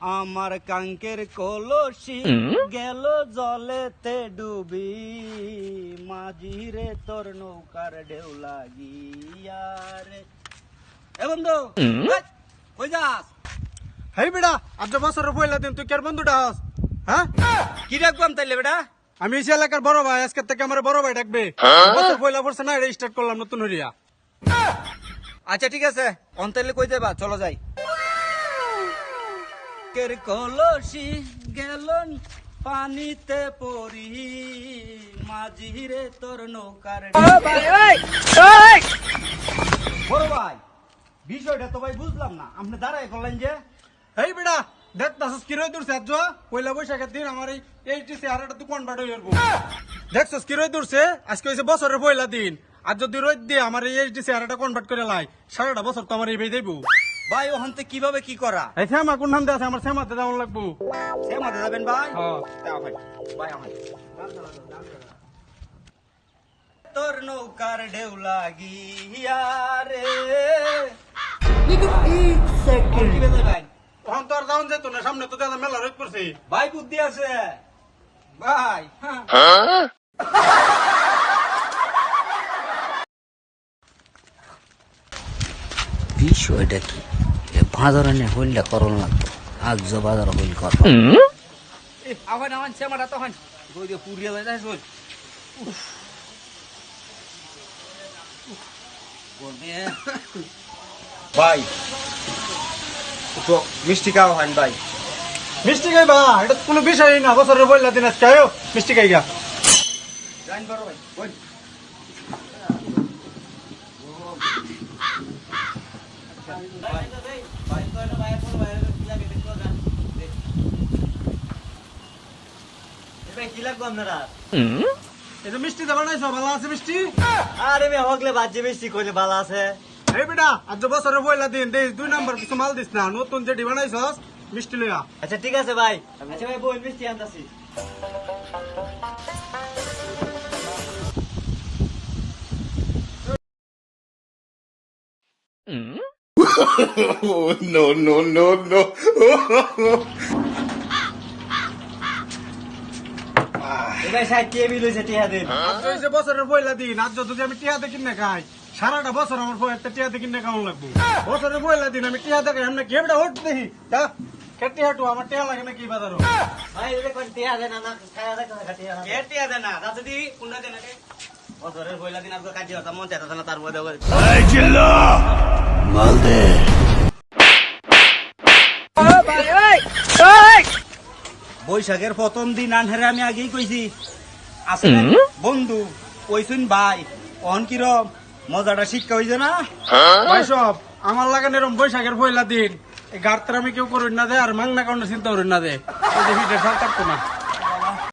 আমার কাঙ্কের কলসি গেল জলেতে ডুবি। মাঝিরে তোর নৌকার ঢেউ লাগিয়া রে। এ বন্ধু কই যাস? হেই বেটা আজ বছরের পয়লা দিন তুই কার বন্ধুটা হস? হ্যাঁ? কি রাখবাম তাইলে বেটা আমি এসে এলাকার বড় ভাই আজকে থেকে আমার বড় ভাই ডাকবে। বছর পয়লা পড়ছে না এটা স্টার্ট করলাম নতুন হরিয়া আচ্ছা ঠিক আছে। অন্তাইলে কই যাবা? চলো যাই। কের কলসি গেল পানিতে পড়ি। মাঝিরে তোর নৌকার বড় ভাই বিষয়টা তো ভাই বুঝলাম না। আপনি দাঁড়ায় করলেন যে বেটা দেখ তাসস কি রই পয়লা বৈশাখের দিন আমার এই এইচডিসি আর একটা দোকান বাড়ি হইব। দেখছস কি রই দূরছে আজকে বছরের পয়লা দিন। আর যদি রোদ দিয়ে আমার এই একটা কনভার্ট করে লাই সারাটা বছর তো আমার এই বেই ভাই ওখানতে কীভাবে কি করা? এই শ্যামা কোন নাম দিয়ে আছে? আমার শ্যামাতে যেমন লাগবো। মাঠে যাবেন ভাই? হ্যাঁ। দাও ভাই ভাই আমার। তোর নৌকার ঢেউ লাগিয়া রে। কোন কি ভাই? তখন তো আর যাওন যেত না সামনে তো দাদা মেলা রোদ ভাই বুদ্ধি আছে। ভাই। বিষয়টা কি? এ বাজারে হইলে করল লাগতো আজ যে বাজার হইল কর আহ্বান আহ্বান শ্যামাটা তখন গই দিয়ে পুরিয়ে যায় যাই শোন ভাই তো মিষ্টি খাওয়া হয় ভাই। মিষ্টি খাইবা এটা তো কোনো বিষয় না বছরের পয়লা দিন আজকে আয়ো মিষ্টি খাইগা জান বড় ভাই আপনারা এই যে মিষ্টি দেবা নাই ভালো আছে মিষ্টি আরে মে হকলে বাজে বেশি কইলে ভালো আছে এই বেটা আজ যে বছরের পয়লা দিন দেই দুই নাম্বার কিছু মাল দিস না নতুন যে ডিবা নাইছস মিষ্টি লইয়া আচ্ছা ঠিক আছে ভাই আচ্ছা ভাই বই মিষ্টি আনতাছি no, no, no, no. এবার সাইড কে বিল হইছে টিয়া দিন। আজ যে এই যে বছরের পয়লা দিন। আজ যদি আমি টিয়াতে কিনে খাই সারাটা বছর আমার একটা টিয়াতে কিনে খাওয়া লাগবো। বছরের পয়লা দিন আমি টিয়াতে খাই আমরা কেবটা হোট দেখি? কেটে হাঁটু আমার টিয়া লাগে না কি বাজারও? ভাই এটা কোন টিয়া দেন না খায়া দেখ না টিয়া কে টিয়া দেন? না রাতে দি কুন্ডা দেন কে? বছরের পয়লা দিন আপনার কাজে হতা মন চাইতা না তার মধ্যে বৈশাখের প্রথম দিন আনহারে আমি আগেই কইছি। আছে না? বন্ধু কইছুন ভাই অন কিরম? মজাটা শিক্ষা হইছে না? ভাই সব আমার লাগান এরম বৈশাখের পয়লা দিন। গাড়তার আমি কেউ করুন না দে আর মাংনা কাউন্টার চিন্তা করুন না দে। কাটতো না।